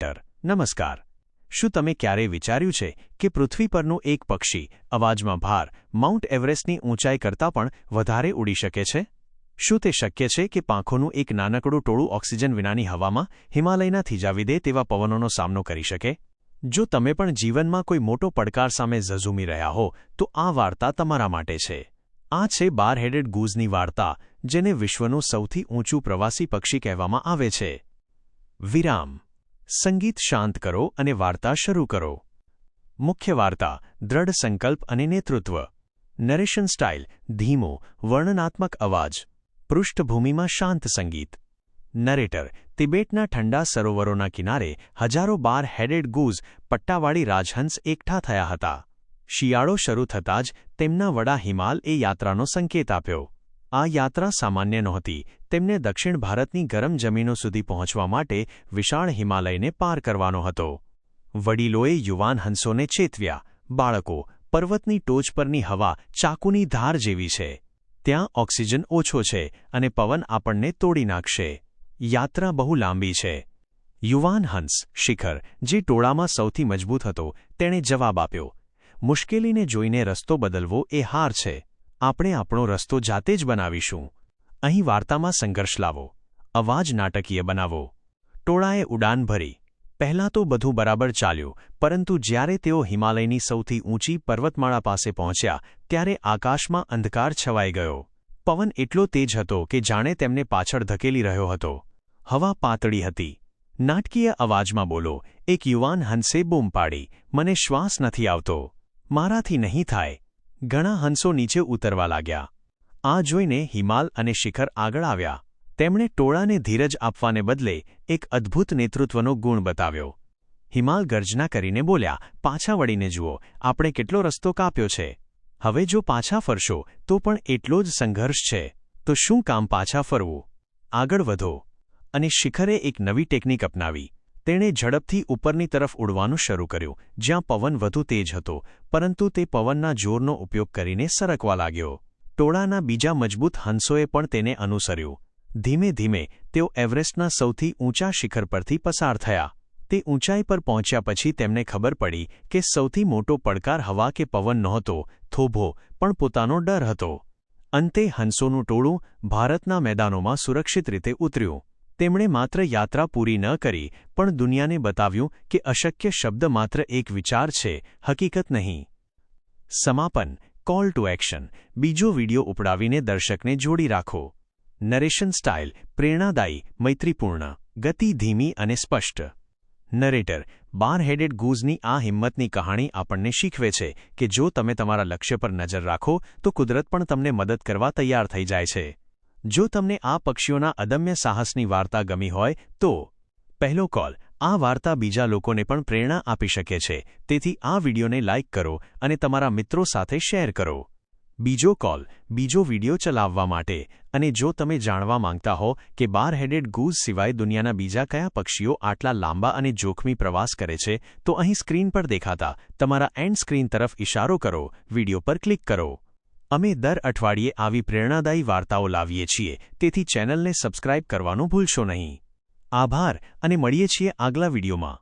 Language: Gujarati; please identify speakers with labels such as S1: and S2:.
S1: ટર નમસ્કાર. શું તમે ક્યારેય વિચાર્યું છે કે પૃથ્વી પરનું એક પક્ષી અવાજમાં ભાર માઉન્ટ એવરેસ્ટની ઊંચાઈ કરતાં પણ વધારે ઉડી શકે છે? શું તે શક્ય છે કે પાંખોનું એક નાનકડું ટોળું ઓક્સિજન વિનાની હવામાં હિમાલયના થીજાવી દે તેવા પવનોનો સામનો કરી શકે? જો તમે પણ જીવનમાં કોઈ મોટો પડકાર સામે ઝઝૂમી રહ્યા હો, તો આ વાર્તા તમારા માટે છે. આ છે બાર હેડેડ ગૂઝની વાર્તા, જેને વિશ્વનું સૌથી ઊંચું પ્રવાસી પક્ષી કહેવામાં આવે છે. વિરામ. સંગીત શાંત કરો અને વાર્તા શરૂ કરો. મુખ્ય વાર્તા, દ્રઢ સંકલ્પ અને નેતૃત્વ. નરેશન સ્ટાઇલ, ધીમો, વર્ણનાત્મક અવાજ. પૃષ્ઠભૂમિમાં શાંત સંગીત. નરેટર, તિબેટના ઠંડા સરોવરોના કિનારે હજારો બાર હેડેડ ગૂઝ પટ્ટાવાળી રાજહંસ એકઠા થયા હતા. શિયાળો શરૂ થતાં જ તેમના વડા હિમાલ એ યાત્રાનો સંકેત આપ્યો. આ યાત્રા સામાન્ય નહોતી. તેમને દક્ષિણ ભારતની ગરમ જમીનો સુધી પહોંચવા માટે વિશાળ હિમાલયને પાર કરવાનો હતો. વડીલોએ યુવાન હંસોને ચેતવ્યા, બાળકો, પર્વતની ટોચ પરની હવા ચાકુની ધાર જેવી છે. ત્યાં ઓક્સિજન ઓછો છે અને પવન આપણને તોડી નાખશે. યાત્રા બહુ લાંબી છે. યુવાન હંસ, શિખર, જે ટોળામાં સૌથી મજબૂત હતો, તેણે જવાબ આપ્યો, મુશ્કેલીને જોઈને રસ્તો બદલવો એ હાર છે. આપણે આપણો રસ્તો જાતે જ બનાવીશું. અહીં વાર્તામાં સંઘર્ષ લાવો. અવાજ નાટકીય બનાવો. ટોળાએ ઉડાન ભરી. પહેલાં તો બધું બરાબર ચાલ્યું, પરંતુ જ્યારે તેઓ હિમાલયની સૌથી ઊંચી પર્વતમાળા પાસે પહોંચ્યા, ત્યારે આકાશમાં અંધકાર છવાઈ ગયો. પવન એટલો તેજ હતો કે જાણે તેમને પાછળ ધકેલી રહ્યો હતો. હવા પાતળી હતી. નાટકીય અવાજમાં બોલો, એક યુવાન હંસે બૂમ પાડી. મને શ્વાસ નથી આવતો. મારાથી નહીં થાય. ઘણા હંસો નીચે ઉતરવા લાગ્યા. આ જોઈને હિમાલ અને શિખર આગળ આવ્યા. તેમણે ટોળાને ધીરજ આપવાને બદલે એક અદ્ભુત નેતૃત્વનો ગુણ બતાવ્યો. હિમાલ ગર્જના કરીને બોલ્યા, પાછા વળીને જુઓ, આપણે કેટલો રસ્તો કાપ્યો છે. હવે જો પાછા ફરશો, તો પણ એટલો જ સંઘર્ષ છે. તો શું કામ પાછા ફરવું? આગળ વધો. અને શિખરે એક નવી ટેકનિક અપનાવી. તેણે ઝડપથી ઉપરની તરફ ઉડવાનું શરૂ કર્યું, જ્યાં પવન વધુ તેજ હતો, પરંતુ તે પવનના જોરનો ઉપયોગ કરીને સરકવા લાગ્યો. ટોળાના બીજા મજબૂત હંસોએ પણ તેને અનુસર્યું. ધીમે ધીમે, તેઓ એવરેસ્ટના સૌથી ઊંચા શિખર પરથી પસાર થયા. તે ઊંચાઈ પર પહોંચ્યા પછી તેમને ખબર પડી કે સૌથી મોટો પડકાર હવા કે પવન નહોતો, થોભો, પણ પોતાનો ડર હતો. અંતે હંસોનું ટોળું ભારતના મેદાનોમાં સુરક્ષિત રીતે ઉતર્યું. તેમણે માત્ર યાત્રા પૂરી ન કરી, પણ દુનિયાને બતાવ્યું કે અશક્ય શબ્દ માત્ર એક વિચાર છે, હકીકત નહીં. સમાપન. કોલ ટુ એક્શન બીજો વિડિયો ઉપડાવીને દર્શકને જોડી રાખો. નરેશન સ્ટાઇલ પ્રેરણાદાયી, મૈત્રીપૂર્ણ, ગતિ ધીમી અને સ્પષ્ટ. નરેટર બાર હેડેડ ગૂઝની આ હિંમતની કહાણી આપણને શીખવે છે કે જો તમે તમારા લક્ષ્ય પર નજર રાખો, તો કુદરત પણ તમને મદદ કરવા તૈયાર થઈ જાય છે. જો તમને આ પક્ષીઓના અદમ્ય સાહસની વાર્તા ગમી હોય, તો પહેલો કોલ આ વાર્તા બીજા લોકોને પણ પ્રેરણા આપી શકે છે. તેથી આ વિડીયોને લાઇક કરો અને તમારા મિત્રો સાથે શેર કરો. બીજો કોલ બીજો વિડિયો ચલાવવા માટે અને જો તમે જાણવા માંગતા હો કે બાર હેડેડ ગૂઝ સિવાય દુનિયાના બીજા કયા પક્ષીઓ આટલા લાંબા અને જોખમી પ્રવાસ કરે છે, તો અહીં સ્ક્રીન પર દેખાતા તમારા એન્ડ સ્ક્રીન તરફ ઇશારો કરો, વીડિયો પર ક્લિક કરો. અમે દર અઠવાડિયે આવી પ્રેરણાદાયી વાર્તાઓ લાવીએ છીએ, તેથી ચેનલને સબસ્ક્રાઇબ કરવાનું ભૂલશો નહીં. આભાર અને મળીએ છીએ આગલા વિડીયોમાં.